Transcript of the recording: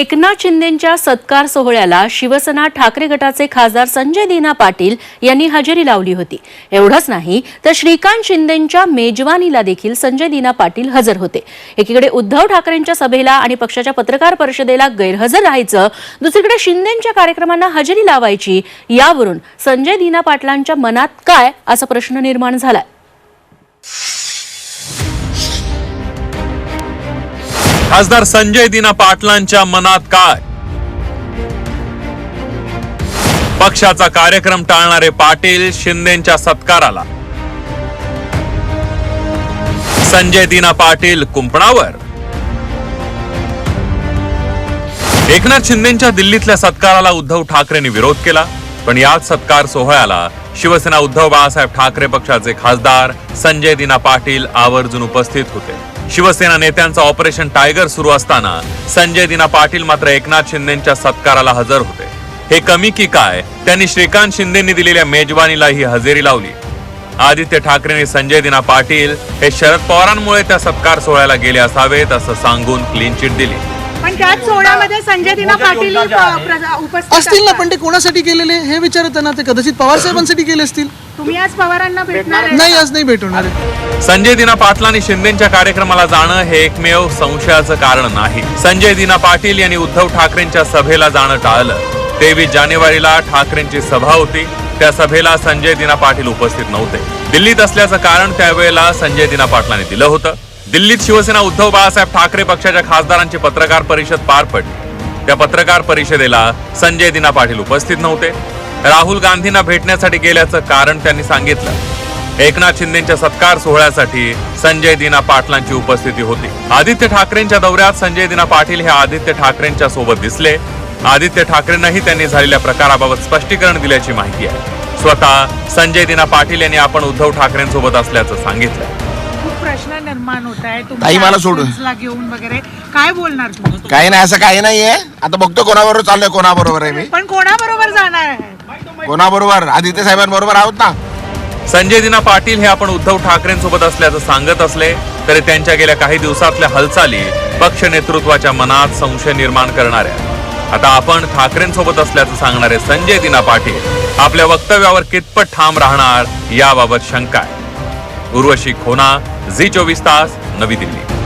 एकनाथ शिंदेंच्या सत्कार सोहळ्याला शिवसेना ठाकरे गटाचे खासदार संजय दिना पाटील यांनी हजेरी लावली होती. एवढंच नाही तर श्रीकांत शिंदेंच्या मेजवानीला देखील संजय दिना पाटील हजर होते. एकीकडे उद्धव ठाकरेंच्या सभेला आणि पक्षाच्या पत्रकार परिषदेला गैरहजर राहायचं दुसरीकडे शिंदेंच्या कार्यक्रमांना हजेरी लावायची यावरून संजय दिना पाटलांच्या मनात काय असा प्रश्न निर्माण झालाय. खासदार संजय दिना पाटलांच्या मनात काय? पक्षाचा कार्यक्रम टाळणारे पाटील शिंदेच्या सत्काराला. संजय दिना पाटील कुंपणावर. एकनाथ शिंदेच्या दिल्लीतल्या सत्काराला उद्धव ठाकरेंनी विरोध केला. पण याच सत्कार सोहळ्याला शिवसेना उद्धव बाळासाहेब ठाकरे पक्षाचे खासदार संजय दिना पाटील आवर्जून उपस्थित होते. शिवसेना नेत्यांचा ऑपरेशन टायगर सुरू असताना संजय दिना पाटील मात्र एकनाथ शिंदेच्या सत्काराला हजर होते. हे कमी की काय त्यांनी श्रीकांत शिंदेनी दिलेल्या मेजवानीलाही हजेरी लावली. आदित्य ठाकरेंनी संजय दिना पाटील हे शरद पवारांमुळे त्या सत्कार सोहळ्याला गेले असावेत असं सांगून क्लीन चिट दिली. पण त्याच सोहळ्यामध्ये संजय दिना पाटील उपस्थित असतील ना. पण ते कोणासाठी केलेले हे विचारत ना ते कदाचित पवार साहेबांसाठी केले असतील. तुम्ही आज पवारांना भेटणार नाही आज नाही भेटवणार आहे. संजय दिना पाटलांनी शिंदेच्या कार्यक्रमाला जाणं हे एकमेव संशयाचं कारण नाही. संजय दिना पाटील यांनी उद्धव ठाकरेंच्या सभेला जाणं टाळलं. तेवीस जानेवारीला ठाकरेंची सभा होती. त्या सभेला संजय दिना पाटील उपस्थित नव्हते. दिल्लीत असल्याचं कारण त्यावेळेला संजय दिना पाटलांनी दिलं होतं. दिल्लीत शिवसेना उद्धव बाळासाहेब ठाकरे पक्षाच्या खासदारांची पत्रकार परिषद पार पडली. त्या पत्रकार परिषदेला संजय दिना पाटील उपस्थित नव्हते. राहुल गांधींना भेटण्यासाठी गेल्याचं कारण त्यांनी सांगितलं. एकनाथ शिंदेच्या सत्कार सोहळ्यासाठी संजय दिना पाटलांची उपस्थिती होती. आदित्य ठाकरेंच्या दौऱ्यात संजय दिना पाटील हे आदित्य ठाकरेंच्या सोबत दिसले. आदित्य ठाकरेंनाही त्यांनी झालेल्या प्रकाराबाबत स्पष्टीकरण दिल्याची माहिती आहे. स्वतः संजय दिना पाटील यांनी आपण उद्धव ठाकरेंसोबत असल्याचं सांगितलं. प्रश्न निर्माण होत आहे. ताई, मला सोडून. घेऊन वगैरे काय बोलणार तुम्ही? काही नाही असं काही नाहीये आता बघतो कोणाबरोबर चाललोय कोणाबरोबर आहे मी. पण कोणाबरोबर जाणार आहे? कोणाबरोबर? आदित्य साहेबांबरोबर आहोत ना? संजय दिना पाटील हे आपण उद्धव ठाकरेंसोबत असल्याचं सांगत असले तरी त्यांच्या गेल्या काही दिवसातल्या हालचाली पक्ष नेतृत्वाच्या मनात संशय निर्माण करणाऱ्या. आता आपण ठाकरेंसोबत असल्याचं सांगणारे संजय दिना पाटील आपल्या वक्तव्यावर कितपत ठाम राहणार याबाबत शंका आहे. उर्वशी खोना झी चोवीस तास नवी दिल्ली.